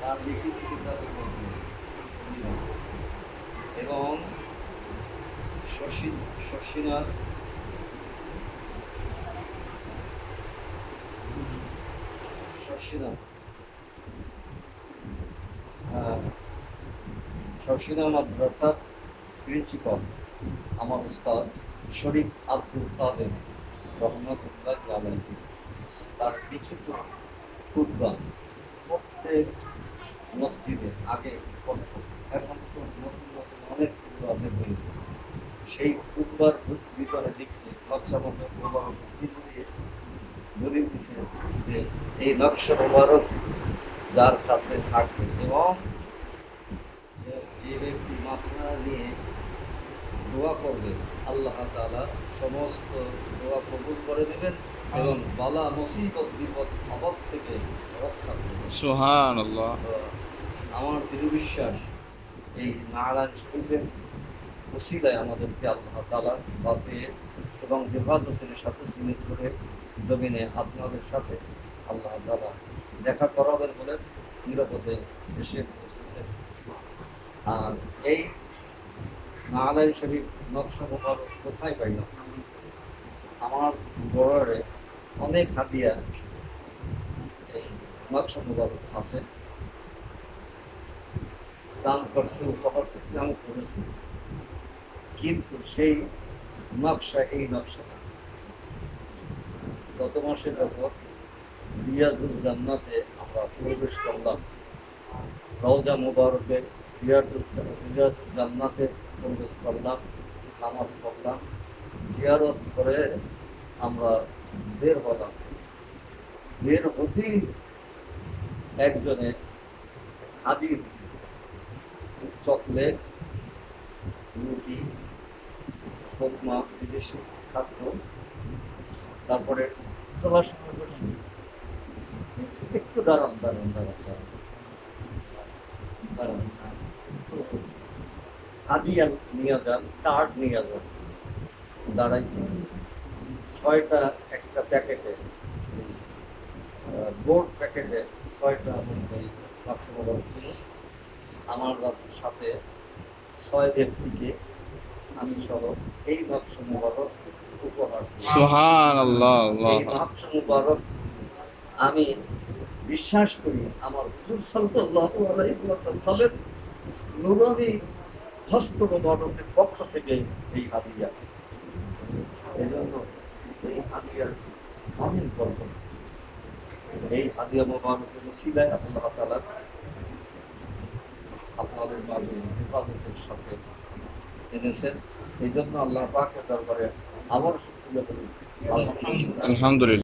তার লিখিত। এবং শশী শশীনার শশীনা শশীনা মাদ্রাসার প্রিন্সিপাল আমার উস্তাদ শরীফ আব্দুল কাদের রহমতুল্লাহ আলাইহি, তার লিখিত খুতবা প্রত্যেক মসজিদে আগে করত এখন তো নতুন নতুন অনেক খুতবা বের হয়েছে। সেই খুতবার ভিতরে দেখছি নকশা মতো মোবারক দিয়ে বলে? দিছে যে এই নকশা মোবারক যার কাছে থাকবে এবং যে ব্যক্তি মাথা নিয়ে দোয়া করবে। আল্লাহ তালা সমস্ত দোয়া কবুল করে দেবেন এবং বালা মুসিবত বিপদ আপদ থেকে রক্ষা করবেন তো আমার দৃঢ় বিশ্বাস এই নারায়ণ শরীফের ওসিলায় আমাদেরকে আল্লাহ তালা বাঁচিয়ে এবং হেফাজতের সাথে সিলেক্ট করে জমিনে আপনাদের সাথে আল্লাহ তালা দেখা করাবেন বলে নিরাপদে এসে পৌঁছেছেন। আর এই শরীফ নকশা কোথায় আমার গড়ে অনেক হাতিয়া এই নকশা মোবারক আছে। দান করছে, উপহার করছে আমি করেছি। কিন্তু সেই নকশা, এই নকশা না। গত মাসে যখন রিয়াজুল জান্নাতে আমরা প্রবেশ করলাম, রওজা মুবারকে রিয়াজুল রিয়াজুল জান্নাতে প্রবেশ করলাম, নামাজ পড়লাম। জিয়ারত করে আমরা বের হলাম। বের হতেই একজনে হাদিয়ে দিছে। চকলেট, রুটি ফোকমা বিদেশি খাদ্য। তারপরে চলার সময় করছি একটু দাঁড়ান দাঁড়ান দাঁড়ান দাঁড়ান। হাদিয়া নিয়ে যান কার্ড নিয়ে যান। দাঁড়াইছি। ছয়টা একটা প্যাকেটে বোর্ড প্যাকেটে ছয়টা মোবাইল ছিল। আমার সাথে ছয় ব্যক্তিকে আমি সহ এই বাক্স মোবারক উপহার। সুবহানাল্লাহ আল্লাহ বাক্স মোবারক আমি বিশ্বাস করি, আমার হুজুর সাল্লাল্লাহু আলাইহি ওয়াসাল্লামের নুরানি পক্ষ থেকে এই হাদিয়া। এই জন্য এই হাদিয়ার আমিন করব এই হাদিয়া মোবারকের ওসিলায় আল্লাহ তাআলা আপনাদের মাঝে হেফাজতের সাথে এনেছেন। এই জন্য আল্লাহ পাকের দরবারে আবার শুক্রিয়া করি। আলহামদুলিল্লাহ আলহামদুলিল্লাহ।